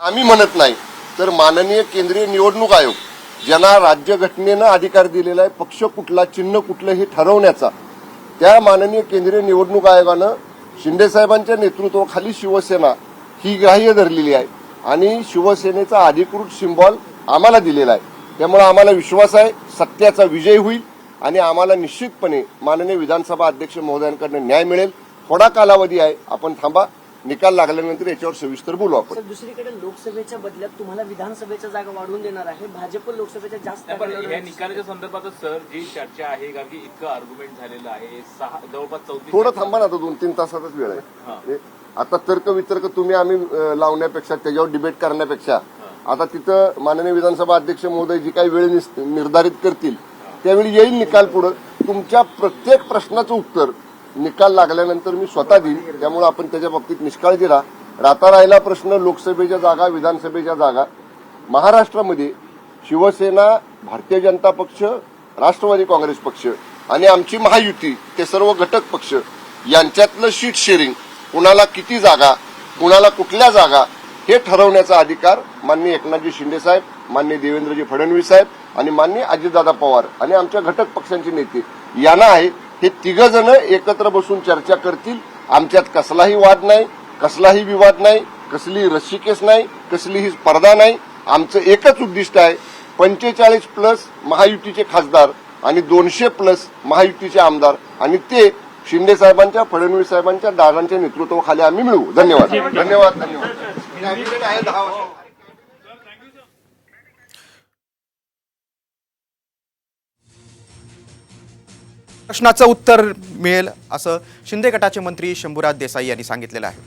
आम्ही म्हणत नाही. तर माननीय केंद्रीय निवडणूक आयोग ज्यांना राज्यघटनेनं अधिकार दिलेला आहे पक्ष कुठला चिन्ह कुठलं हे ठरवण्याचा त्या माननीय केंद्रीय निवडणूक आयोगानं शिंदेसाहेबांच्या नेतृत्वाखाली शिवसेना ही ग्राह्य धरलेली आहे. आणि शिवसेनेचा अधिकृत सिम्बॉल आम्हाला दिलेला आहे. त्यामुळे आम्हाला विश्वास आहे सत्याचा विजय होईल आणि आम्हाला निश्चितपणे माननीय विधानसभा अध्यक्ष महोदयांकडनं न्याय मिळेल. थोडा कालावधी आहे आपण थांबा. निकाल लागल्यानंतर याच्यावर सविस्तर बोलू आपण. सर दुसरीकडे लोकसभेच्या बदल्यात तुम्हाला विधानसभेच्या जागा वाढवून देणार आहे. भाजप लोकसभेच्या जास्त या. निकालाच्या संदर्भातच सर जी चर्चा आहे कारण की इतकं आर्ग्युमेंट झालेलं आहे. सहा जवळपास चौतीस थोडं थांबा ना आता दोन तीन तासातच वेळ. आहे. आता तर्क वितर्क तुम्ही आम्ही लावण्यापेक्षा त्याच्यावर डिबेट करण्यापेक्षा आता तिथं माननीय विधानसभा अध्यक्ष महोदय जी काही वेळ निर्धारित करतील त्यावेळी येईल निकाल पुढं. तुमच्या प्रत्येक प्रश्नाचं उत्तर निकाल लागल्यानंतर मी स्वतः देईन त्यामुळे आपण त्याच्या बाबतीत निष्काळजी राहा राहता राहिला प्रश्न लोकसभेच्या जागा विधानसभेच्या जागा. महाराष्ट्रामध्ये शिवसेना भारतीय जनता पक्ष राष्ट्रवादी काँग्रेस पक्ष आणि आमची महायुती ते सर्व घटक पक्ष यांच्यातलं शीट शेअरिंग कुणाला किती जागा कुणाला कुठल्या जागा हे ठरवण्याचा अधिकार माननीय एकनाथजी शिंदे साहेब माननीय देवेंद्रजी फडणवीस साहेब आणि माननीय अजितदादा पवार आणि आमच्या घटक पक्षांचे नेते यांना आहे. हे तिघ जण एकत्र बसून चर्चा करतील. आमच्यात कसलाही वाद नाही कसलाही विवाद नाही कसली रस्सीकेस नाही कसलीही स्पर्धा नाही. आमचं एकच उद्दिष्ट आहे पंचेचाळीस प्लस महायुतीचे खासदार आणि दोनशे प्लस महायुतीचे आमदार. आणि ते शिंदे साहेबांच्या फडणवीस साहेबांच्या दादांच्या नेतृत्वाखाली आम्ही मिळवू धन्यवाद. धन्यवाद. धन्यवाद प्रश्नाचं उत्तर मिळेल असं शिंदे गटाचे मंत्री शंभूराज देसाई यांनी सांगितलेलं आहे.